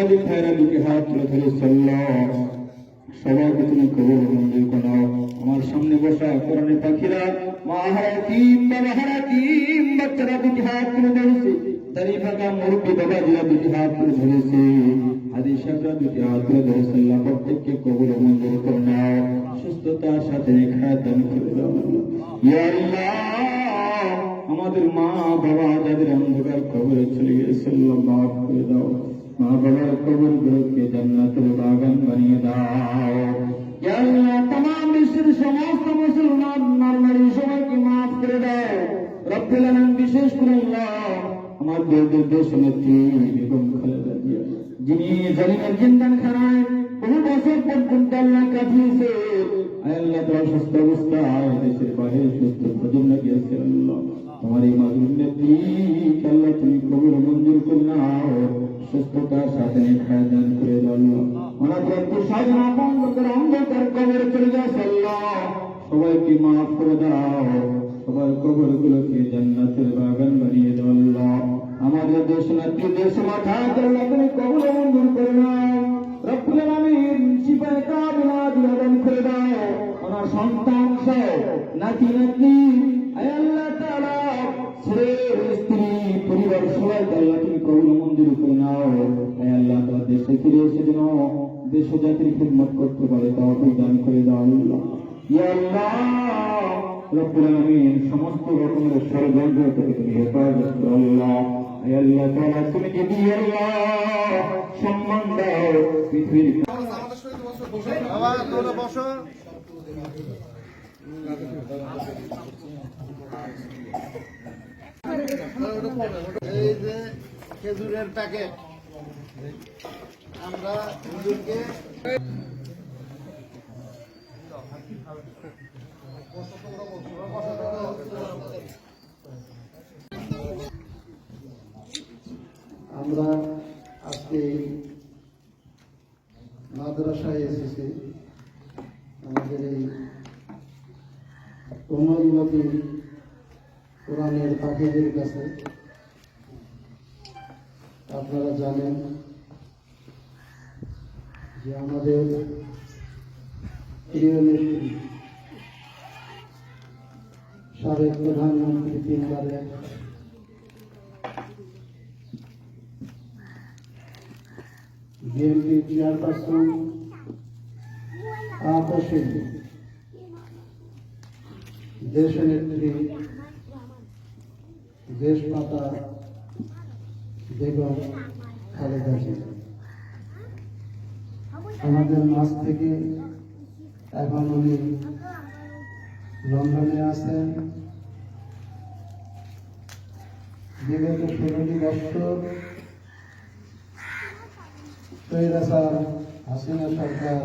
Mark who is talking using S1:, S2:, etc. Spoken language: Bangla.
S1: খাদিম ভাইরা দুটি হাত তুলে ধরে সবাইকে তুমি কবর মঞ্জুর করো আমার সামনে বসা কোরআনের পাখিরা মা হারাকিম বাবা হারাকিম বাচ্চারা দুটি হাত তুলে ধরেছে থাকা মুরব্বী বাবাজিরা দুটি হাত তুলে ধরেছে হাদিস সাহেবরা দুটি হাত তুলে ধরেছে আল্লাহ প্রত্যেককে কবর মঞ্জুর করে সুস্থতার সাথে খায় দান করে আমাদের মা বাবা যাদের অন্ধকার কবরে চলে গেছে আল্লাহ মাফ করে দাও। അവർക്ക് ഉറുദുക്ക് ജന്നത്തിൽ ഭാഗം বনিয়ে বিশ্বের সমস্ত মুসলমান নর্মালি সবাইকে মাফ করে দেয় রব্বুল আলম বিশেষ করে আমার দেবদের দেশ নেত্রী বেগম খালেদা জিয়া যিনি জলিমের জিন্দান খানায় বহু বছর পর্যন্ত আল্লাহ কাটিয়েছে আল্লাহ তার সুস্থ অবস্থায় দেশের বাইরে সুস্থ প্রজন্ম গিয়েছে আল্লাহ তোমার এই মাধুর নেত্রী সুস্থতার সাথে খায় দান করে দাও ওনাকে একটু সাধনা বন্ধ করে অন্ধকার কবরে চলে যাচ্ছে আল্লাহ সবাইকে মাফ করে দাও। সবার কবর গুলোকে জান্নাতের বাগান বানিয়ে দাও আমাদের দেশ নেত্রী দেশ মাথা আল্লাহ তুমি কবর মঞ্জুর করে নাও। রব্বুল আলামিন সিপাহে কাবিলা দিয়ে করে দাও। ওনার সন্তান সহ নাতি নাতনি আয় আল্লাহ তাআলা স্ত্রী পরিবার সবাই আল্লাহ তুমি কবর মঞ্জুর করে নাও আয় আল্লাহ তাআলা দেশে ফিরে এসে যেন দেশ জাতির খিদমত করতে পারে তাও দান করে দাও আল্লাহ। সমস্ত রকমের ষড়যন্ত্র থেকে তুমি হেফাজত আল্লাহ। আল্লাহ তাআলা তুমি যদি আল্লাহ সম্মান দাও পৃথিবীর
S2: বাবা তোমরা বসো। খেজুরের প্যাকেট। আমরা আমরা আজকে মাদ্রাসায় এসেছি। আমাদের এই কোমলমতি কোরআনের পাখিদের কাছে। আপনারা জানেন যে আমাদের প্রিয় নেত্রী সাবেক প্রধানমন্ত্রী তিনবারের বিএনপি চেয়ারপারসন আপসে দেশনেত্রী দেশমাতা বেগম খালেদা আমাদের মাঝ থেকে এখন উনি লন্ডনে আছেন। বিগত ষোলোটি বছর স্বৈরাচার হাসিনা সরকার